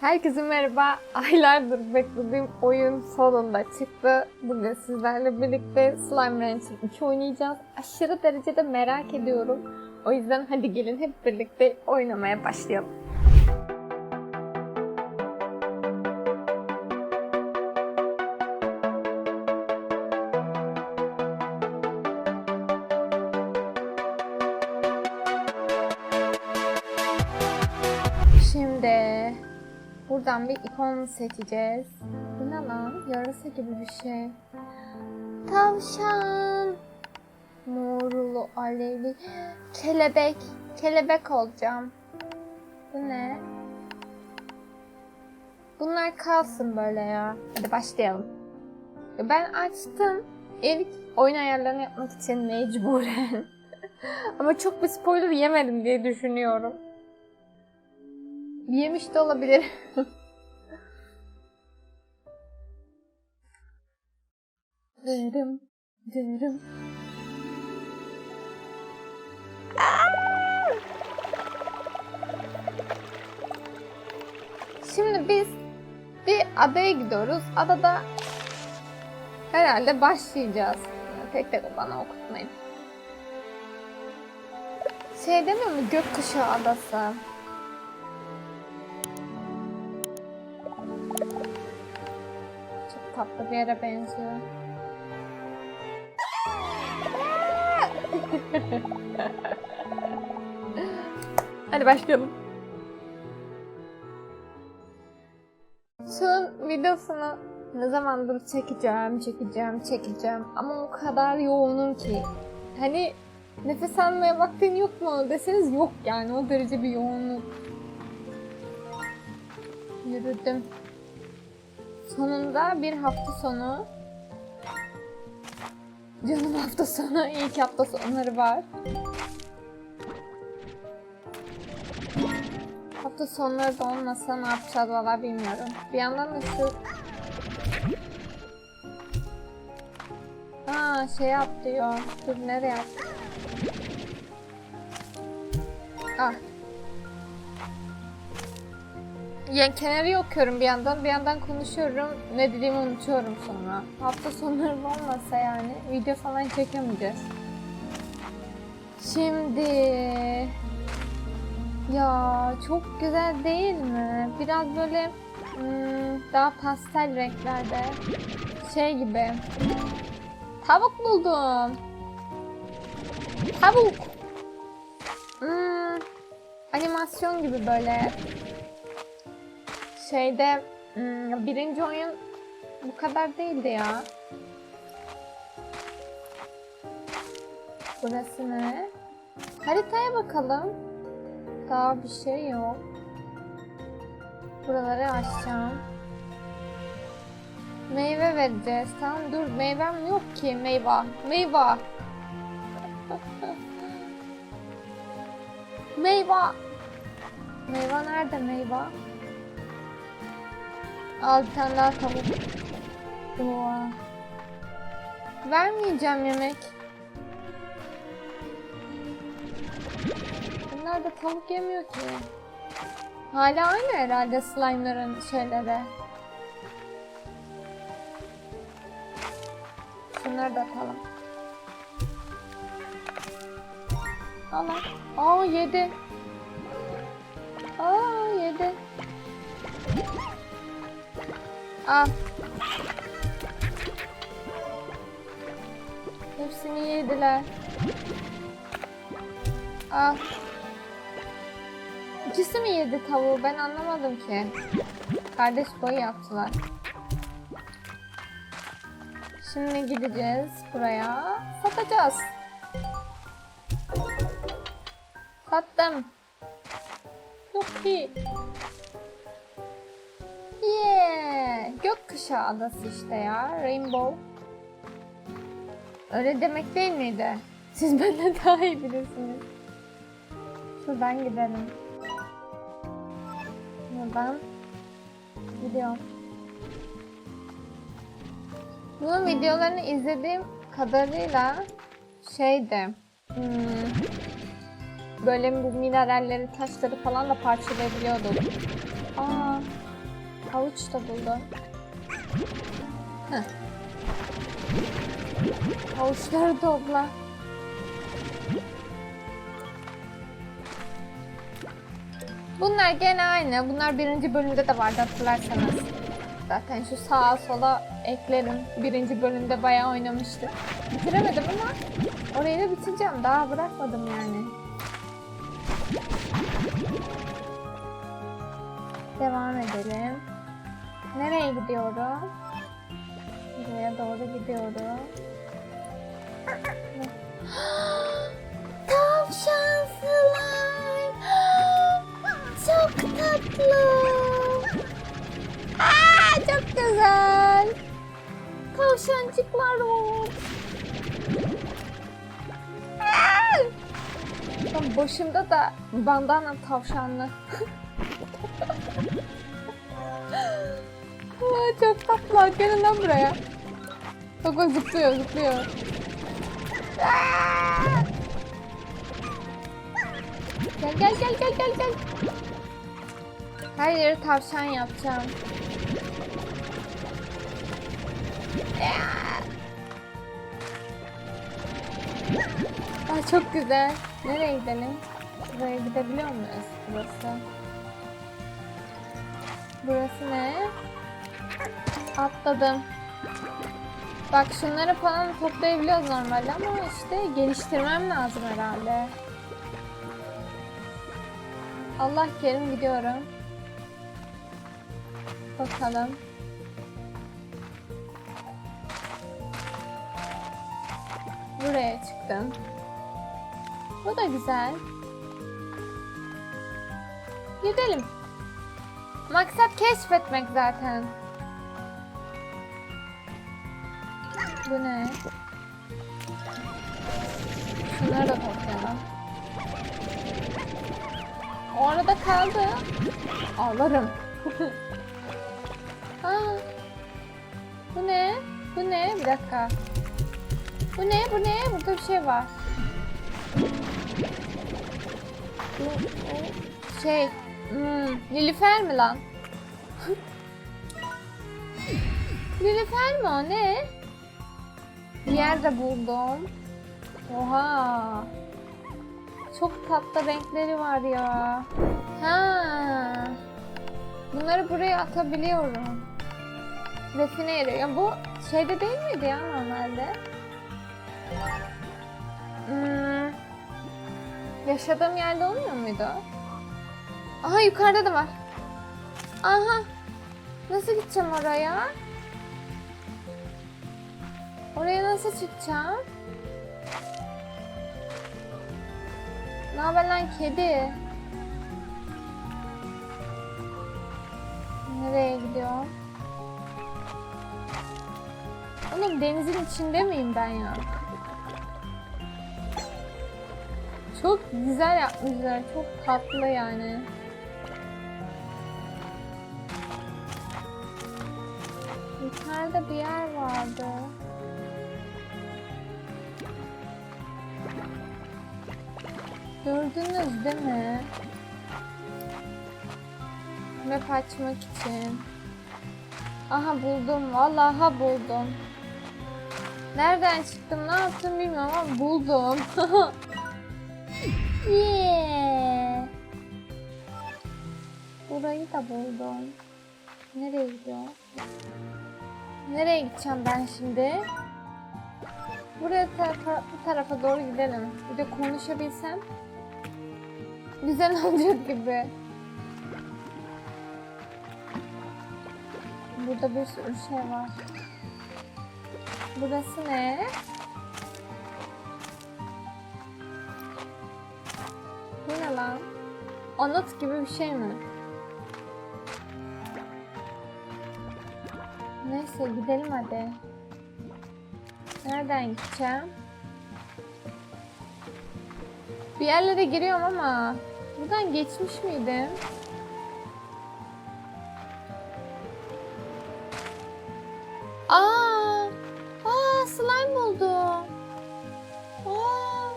Herkese merhaba. Aylardır beklediğim oyun sonunda çıktı. Bugün sizlerle birlikte Slime Rancher 2 oynayacağız. Aşırı derecede merak ediyorum. O yüzden hadi gelin hep birlikte oynamaya başlayalım. Buradan bir ikon seçeceğiz. Bu ne lan? Yarasa gibi bir şey. Tavşan. Morulu, alevli. Kelebek. Kelebek olacağım. Bu ne? Bunlar kalsın böyle ya. Hadi başlayalım. Ben açtım. İlk oyun ayarlarını yapmak için mecburen. Ama çok bir spoiler yemedim diye düşünüyorum. Yemiş de olabilir. Dırım, dırım. Şimdi biz bir adaya gidiyoruz. Adada herhalde başlayacağız. Tek tek bana okutmayın. Şey demiyor mu? Gökkuşağı adası. Çok tatlı bir yere benziyor. Hadi başlayalım. Şunun videosunu ne zamandır çekeceğim, çekeceğim, çekeceğim. Ama o kadar yoğunum ki. Hani nefes almaya vaktin yok mu deseniz yok yani o derece bir yoğunluk. Yürüdüm. Sonunda bir hafta sonu. Canım hafta sonu, ilk hafta sonları var. Hafta sonları da olmasa ne yapacağız valla bilmiyorum. Bir yandan da şu... Aa şey yap diyor. Dur nereye yap? Ah. Yani kenarı okuyorum bir yandan, bir yandan konuşuyorum. Ne dediğimi unutuyorum sonra. Hafta sonları olmasa yani video falan çekemeyeceğiz. Şimdi... Ya çok güzel değil mi? Biraz böyle hmm, daha pastel renklerde. Şey gibi. Tavuk buldum. Tavuk. Hmm, animasyon gibi böyle. Şeyde hmm, birinci oyun bu kadar değildi ya. Burası ne? Haritaya bakalım. Daha bir şey yok. Buraları açacağım. Meyve vereceğiz. Tamam dur meyvem yok ki meyve. Meyve. meyve. Meyve nerede meyve? Al bir tane daha tavuk. Oha. Vermeyeceğim yemek. Bunlar da tavuk yemiyor ki. Hala aynı herhalde slime'ların şeyleri. Şunları da atalım. Al al. Aa yedi. Aa yedi. Al. Hepsini yediler. Al. İkisi mi yedi tavuğu? Ben anlamadım ki. Kardeş boyu yaptılar. Şimdi gideceğiz buraya. Satacağız. Sattım. Çok iyi. Yeah. Gökkuşağı adası işte ya. Rainbow. Öyle demek değil miydi? Siz benden daha iyi bilirsiniz. Şuradan gidelim. Buradan gidiyorum. Bunun videolarını izlediğim kadarıyla şeydi. Hmm, böyle mineralleri, taşları falan da parçalayabiliyorduk. Aa, Havuç da buldum. Heh. Havuçları topla. Bunlar gene aynı. Bunlar birinci bölümde de vardı hatırlarsanız. Zaten şu sağa sola eklerim. Birinci bölümde bayağı oynamıştık. Bitiremedim ama orayı da bitireceğim. Daha bırakmadım yani. Devam edelim. Nereye gidiyorum? Buraya doğru gidiyorum. Tavşan slime. Çok tatlı. Aa, çok güzel. Tavşancıklar var. Başımda da bandana tavşanlı. Aa, çok tatlı. Gelin lan buraya. Bak bak zıplıyor zıplıyor. Gel gel gel gel gel gel. Her yeri tavşan yapacağım. Aa, çok güzel. Nereye gidelim? Buraya gidebiliyor muyuz? Burası. Burası ne? Atladım. Bak şunları falan toplayabiliyoruz normalde ama işte geliştirmem lazım herhalde. Allah kerim gidiyorum. Bakalım. Buraya çıktım. Bu da güzel. Gidelim. Maksat keşfetmek zaten. Bu ne? Şunları da toplayalım. O arada kaldı. Ağlarım. Aa, bu ne? Bu ne? Bir dakika. Bu ne? Bu ne? Burada bir şey var. Şey, hmm, Nilüfer mi lan? Nilüfer mi o? Ne? Bir yerde buldum. Oha. Çok tatlı renkleri var ya. Ha. Bunları buraya atabiliyorum. Define yeri. Ya bu şeyde değil miydi ya normalde? Hmm. Yaşadığım yerde olmuyor muydu? Aha yukarıda da var. Aha. Nasıl gideceğim oraya? Oraya nasıl çıkacağım? Ne haber lan kedi? Nereye gidiyor? Oğlum denizin içinde miyim ben ya? Çok güzel yapmışlar. Çok tatlı yani. Yukarıda bir yer vardı. Gördünüz değil mi? Map açmak için. Aha buldum. Vallahi buldum. Nereden çıktım, ne yaptım bilmiyorum ama buldum. yeah. Burayı da buldum. Nereye gidiyor? Nereye gideceğim ben şimdi? Buraya tarafa, bu tarafa doğru gidelim. Bir de konuşabilsem güzel olacak gibi. Burada bir sürü şey var. Burası ne? Bu ne lan? Anıt gibi bir şey mi? Neyse gidelim hadi. Nereden gideceğim? Bir yerlere giriyorum ama buradan geçmiş miydim? Aa! Aa slime buldum. Aa!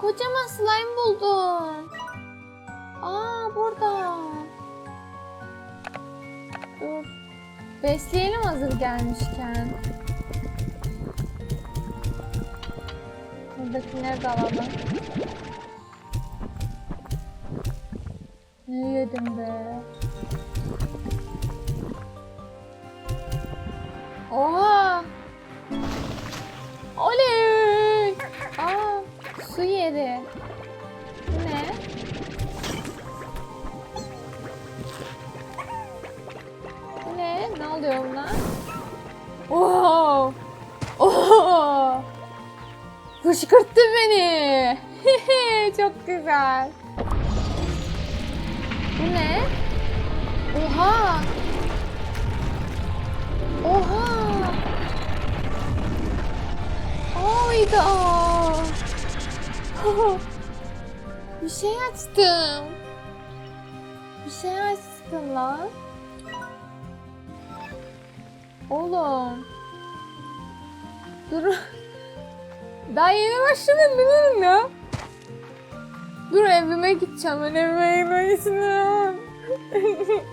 Kocaman slime buldum. Aa burada. Dur. Besleyelim hazır gelmişken. Buradakileri de alalım. Ne yedim be? Oha! Oley! Aa, su yeri. Bu ne? Bu ne? Ne oluyor buna? Oo! Oo! Fışkırttı beni. Çok güzel. Bu ne? Oha! Oha! Oyda! Bir şey açtım. Bir şey açtım lan. Oğlum. Dur. Daha yeni başladım bilirim ya. Dur evime gideceğim. Ben evime istiyorum.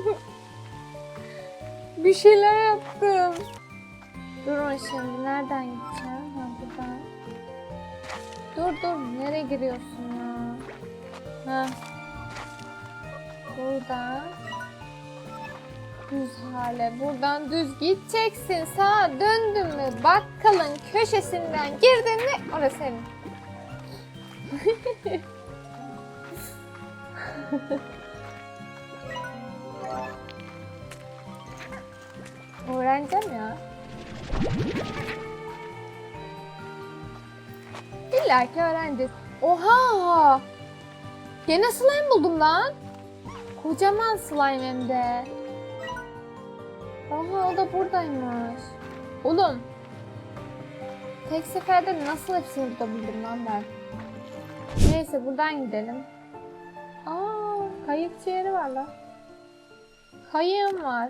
Bir şeyler yaptım. Durun şimdi nereden gideceğim? Ha buradan. Dur dur nereye giriyorsun ya? Ha. Buradan. Düz hale. Buradan düz gideceksin. Sağa döndün mü bakkalın köşesinden girdin mi orası senin. Öğreneceğim ya. İlla ki öğreneceğiz. Oha! Gene slime buldum lan. Kocaman slime hem de. Aha o da buradaymış. Oğlum. Tek seferde nasıl hepsini burada buldum lan ben. Neyse buradan gidelim. Aa, kayıkçı yeri var lan. Kayığım var.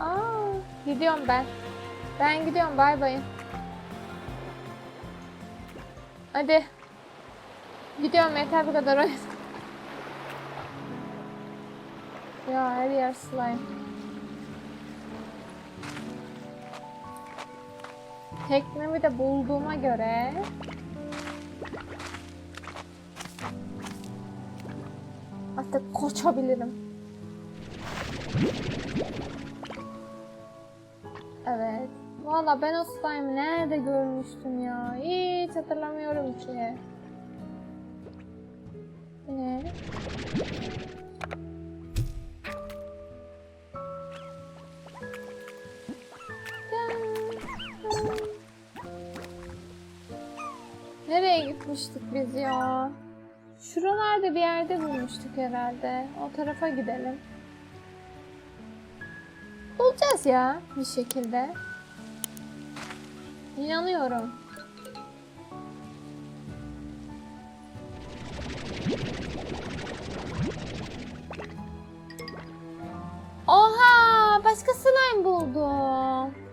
Aa, gidiyorum ben. Ben gidiyorum bay bay. Hadi. Gidiyorum yeter bu kadar oyun. ya her yer slime. Teknemi de bulduğuma göre artık koşabilirim. Evet. Valla ben o slime'ı nerede görmüştüm ya? Hiç hatırlamıyorum ki. Ne? Nereye gitmiştik biz ya? Şuralarda bir yerde bulmuştuk herhalde. O tarafa gidelim. Bulacağız ya bir şekilde. İnanıyorum. Oha! Başka slime buldum.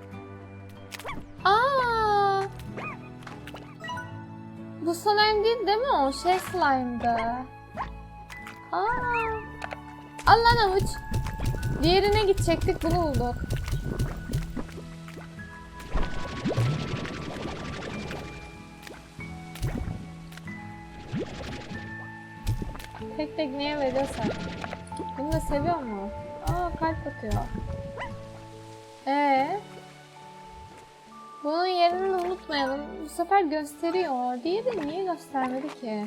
Bu slime değil değil mi o? Şey slime'dı. Aa! Al lan. Diğerine gidecektik bunu bulduk. Tek tek neye veriyorsan. Bunu da seviyor mu? Aa kalp atıyor. Ee? Bunun yerini unutmayalım. Bu sefer gösteriyor. Diğeri niye göstermedi ki?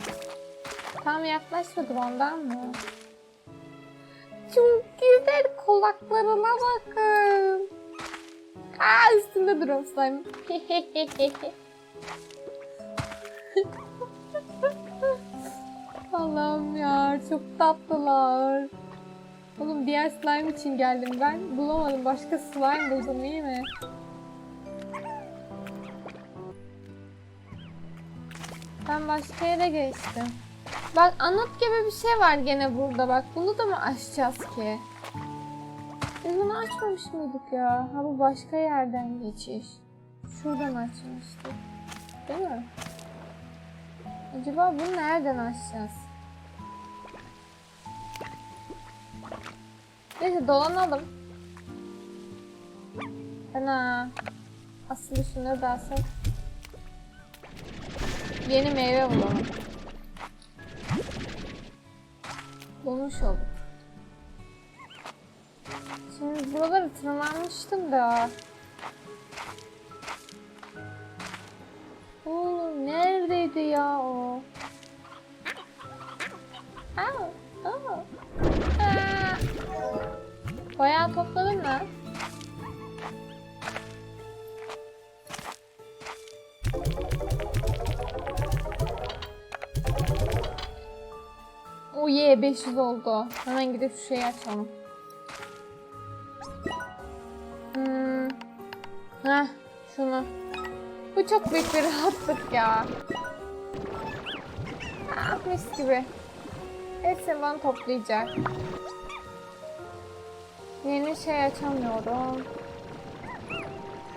Tam yaklaşmadı ondan mı? Çok güzel kulaklarına bakın. Aa üstünde drop slime. Allah'ım ya çok tatlılar. Oğlum diğer slime için geldim ben. Bulamadım. Başka slime buldum iyi mi? Ben başka yere geçtim. Bak anıt gibi bir şey var gene burada bak. Bunu da mı açacağız ki? Biz bunu açmamış mıydık ya? Ha bu başka yerden geçiş. Şuradan açmıştık. Değil mi? Acaba bunu nereden açacağız? Neyse dolanalım. Ana. Aslında şunları da alsak. Yeni meyve bulalım. Bulmuş olduk. Şimdi buraları tırmanmıştım da. Oğlum neredeydi ya o? Aa, aa. Aa. Bayağı topladın mı? Ye 500 oldu. Hemen gidip şu şeyi açalım. Hmm. Heh, şunu. Bu çok büyük bir rahatlık ya. Ah, mis gibi. Hepsini bana toplayacak. Yeni şey açamıyorum.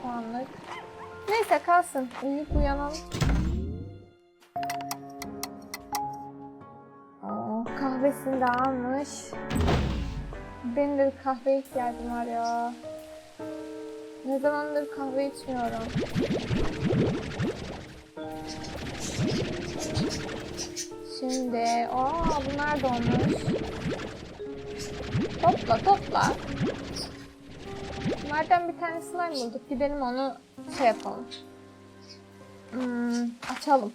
Şu anlık. Neyse kalsın. Uyuyup uyanalım. Kahvesini de almış. Benim de bir kahve ihtiyacım var ya. Ne zamandır kahve içmiyorum. Şimdi, aa bunlar donmuş. Topla topla. Bunlardan bir tane slime bulduk. Gidelim onu şey yapalım. Hmm, açalım.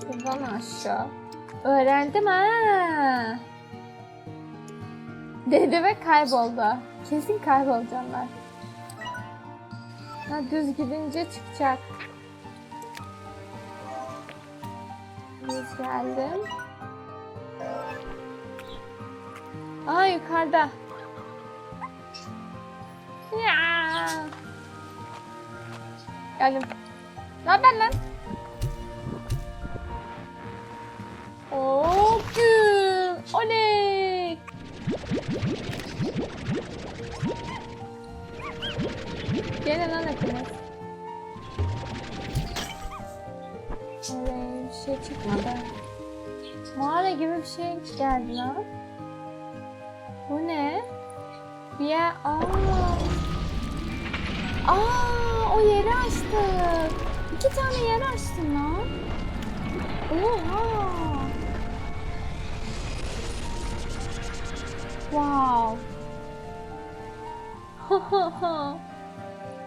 Şuradan aşağı. Öğrendim ha. Dedi ve kayboldu. Kesin kaybolacağım. Ha, düz gidince çıkacak. Düz geldim. Aa yukarıda. Ya. Geldim. Ne haber lan? Hop güm. Oley. Gelin lan bir şey çıkmadı. Mağara gibi bir şey geldi lan. Bu ne? Bir yer... Aa. Aa, o yeri açtık. İki tane yer açtın lan. Oha. Wow.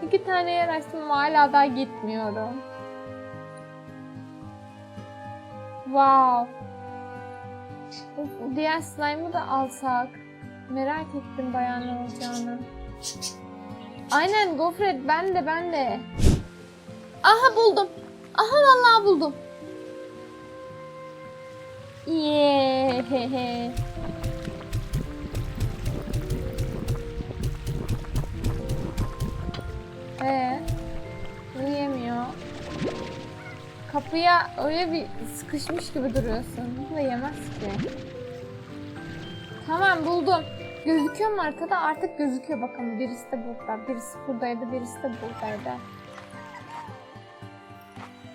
İki tane yer açtım hala daha gitmiyorum. Wow. Diğer slime'ı da alsak. Merak ettim bayağı ne olacağını. Aynen gofret ben de ben de. Aha buldum. Aha vallahi buldum. Yeah. Ee, yemiyor. Kapıya öyle bir sıkışmış gibi duruyorsun. Bunu da yemez ki. Tamam buldum. Gözüküyor mu arkada? Artık gözüküyor bakın. Birisi de burada. Birisi buradaydı, birisi de buradaydı.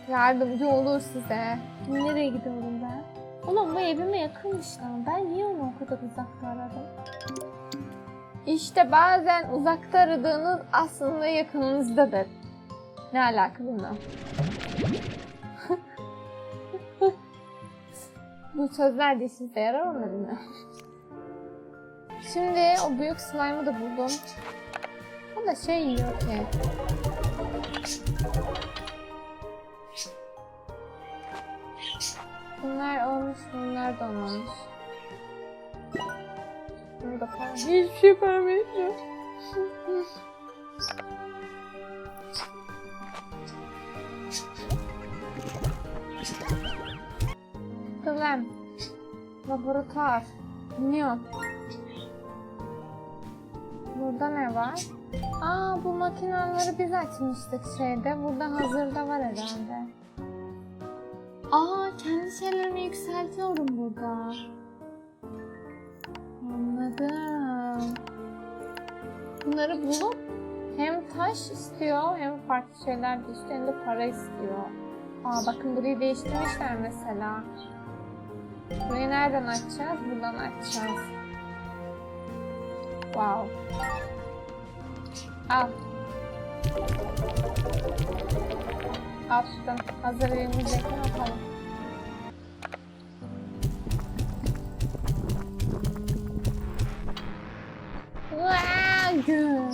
Yardımcı olur size. Nereye gidiyorum ben? Oğlum bu evime yakınmış lan. Ben niye onu o kadar uzakta aradım? İşte bazen uzakta aradığınız aslında yakınınızdadır. Ne alaka bilmem. Bu sözler de işinize yaramadı mı? Şimdi o büyük slime'ı da buldum. O da şey yiyor ki. Bunlar olmuş, bunlar da olmamış. Hiçbir şey vermeyeceğim. Kızım. Laboratuvar. Dinliyorum. Burada ne var? Aa bu makineleri biz açmıştık şeyde. Burada hazırda var herhalde. Aa kendi şeylerimi yükseltiyorum burada. Anladım. Bunları bulup hem taş istiyor hem farklı şeyler de istiyor hem de para istiyor. Aa bakın burayı değiştirmişler mesela. Burayı nereden açacağız? Buradan açacağız. Wow. Al. Açtım. Hazır elimizdekini atalım. Gün.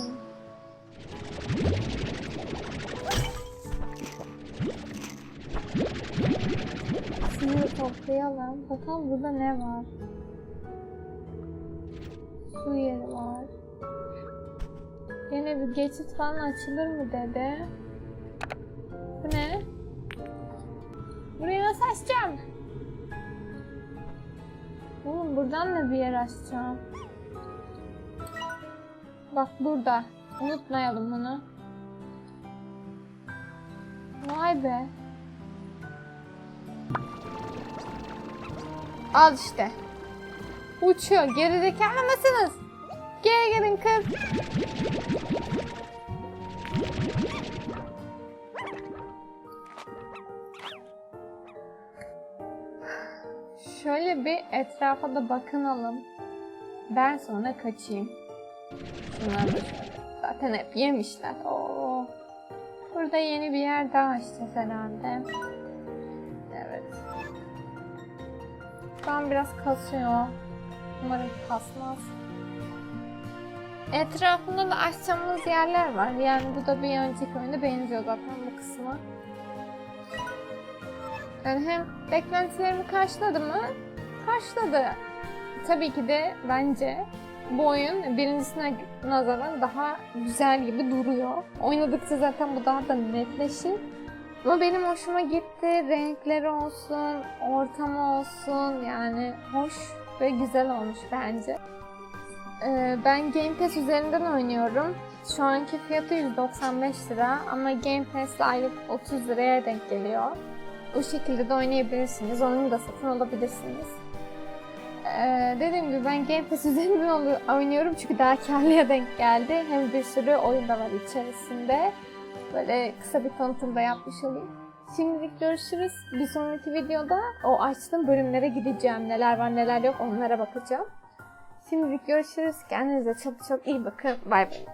Şunu toplayalım. Bakalım burada ne var. Su yeri var. Yine bir geçit falan açılır mı dede? Bu ne? Burayı nasıl açacağım? Oğlum buradan da bir yer açacağım. Bak burada. Unutmayalım bunu. Vay be. Al işte. Uçuyor. Gerizekalı mısınız? Geri gelin kız. Şöyle bir etrafa da bakınalım. Ben sonra kaçayım. Şöyle. Zaten hep yemişler. Oo. Burada yeni bir yer daha açacağız herhalde. Evet. Şu an biraz kasıyor. Umarım kasmaz. Etrafında da açacağımız yerler var. Yani bu da bir önceki oyuna benziyor zaten bu kısma. Yani hem beklentilerimi karşıladı mı? Karşıladı. Tabii ki de bence bu oyun birincisine nazaran daha güzel gibi duruyor. Oynadıkça zaten bu daha da netleşir. Ama benim hoşuma gitti. Renkleri olsun, ortamı olsun yani hoş ve güzel olmuş bence. Ee, ben Game Pass üzerinden oynuyorum. Şu anki fiyatı 195 lira ama Game Pass aylık 30 liraya denk geliyor. Bu şekilde de oynayabilirsiniz. Onu da satın alabilirsiniz. Ee, dediğim gibi ben Game Pass üzerinden oynuyorum çünkü daha karlıya denk geldi. Hem bir sürü oyun da var içerisinde. Böyle kısa bir tanıtım da yapmış olayım. Şimdilik görüşürüz. Bir sonraki videoda o açtığım bölümlere gideceğim. Neler var neler yok onlara bakacağım. Şimdilik görüşürüz. Kendinize çok çok iyi bakın. Bay bay.